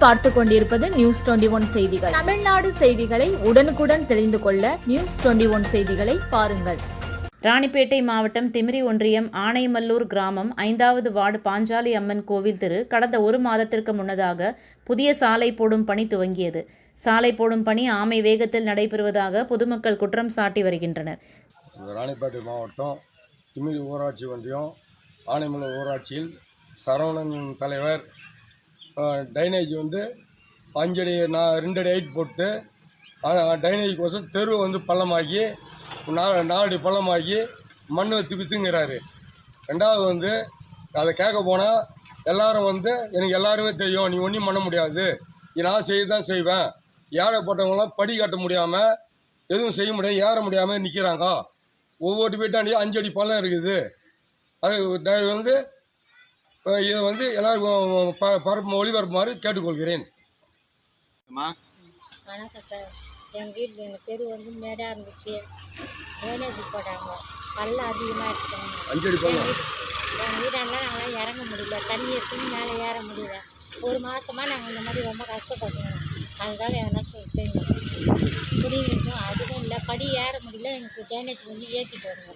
நீங்கள் பார்த்து கொண்டிருப்பது நியூஸ் டுவெண்டி ஒன் செய்திகள். தமிழ்நாடு செய்திகளை உடனுக்குடன் தெரிந்து கொள்ள நியூஸ் டுவெண்டி ஒன் செய்திகளை பாருங்கள். ராணிப்பேட்டை மாவட்டம் திமிரி ஒன்றியம் ஆனைமல்லூர் கிராமம் ஐந்தாவது வார்டு பாஞ்சாலி அம்மன் கோவில் தெரு கடந்த ஒரு மாதத்திற்கு முன்னதாக புதிய சாலை போடும் பணி துவங்கியது. சாலை போடும் பணி ஆமை வேகத்தில் நடைபெறுவதாக பொதுமக்கள் குற்றம் சாட்டி வருகின்றனர். ராணிப்பேட்டை மாவட்டம் திமிரி ஊராட்சி ஒன்றியம் ஆனைமலை ஊராட்சியில் சரவணன் தலைவர் டைனேஜ் வந்து அஞ்சடி நான் ரெண்டு அடி ஹைட் போட்டு டைனேஜுக்கோசம் தெரு வந்து பள்ளமாக்கி நாலு நாலடி பள்ளமாக்கி மண் வத்தி வித்துங்கிறாரு. ரெண்டாவது வந்து அதை கேட்க போனால் எல்லாரும் வந்து எனக்கு எல்லாருமே தெரியும் நீ ஒன்றும் பண்ண முடியாது. நான் செய்ய தான் செய்வேன். ஏழைப்பட்டவங்களாம் படி கட்ட முடியாமல் எதுவும் செய்ய முடியாது ஏற முடியாமல் நிற்கிறாங்க ஒவ்வொரு வீட்டாண்டியும் அஞ்சு அடி பள்ளம் இருக்குது. அது வந்து இதை வந்து எல்லாருக்கும் ப பரப்பு ஒளிபரப்புமாறு கேட்டுக்கொள்கிறேன். வணக்கம் சார். எங்கள் வீட்டில் எங்கள் தெரு வந்து மேடாக இருந்துச்சு. ட்ரைனேஜ் போட்டாங்க. பள்ளம் அதிகமாக எடுத்துட்டாங்க அஞ்சு அடி பள்ளம் எங்கள் வீடாண்டெலாம் நாங்களாம் இறங்க முடியல. தண்ணி எடுத்துன்னு மேலே ஏற முடியல. ஒரு மாதமாக நாங்கள் இந்த மாதிரி ரொம்ப கஷ்டப்பட்டுக்கிறோம் அதுக்காக எதனாச்சும் செய்யணும். குடிநீருக்கும் அதுவும் இல்லை. படி ஏற முடியல. எனக்கு ட்ரைனேஜ் வந்து ஏற்றி போடுங்க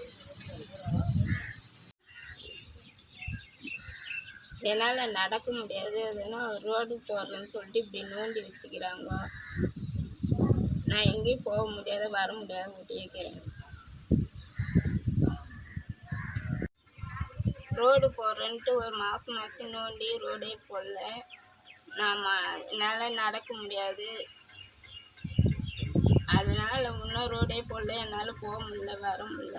என்னால் நடக்க முடியாது. அதுனா ரோடு போடுறேன்னு சொல்லிட்டு இப்படி நோண்டி வச்சுக்கிறாங்க. நான் எங்கேயும் போக முடியாது வர முடியாது ஊட்டியிருக்கிறேன் ரோடு போடுறேன்ட்டு ஒரு மாதம் மாதம் நோண்டி ரோடே போடல. நான் என்னால் நடக்க முடியாது. அதனால் இன்னும் ரோடே போடல என்னால் போக முடியல வர முடியல.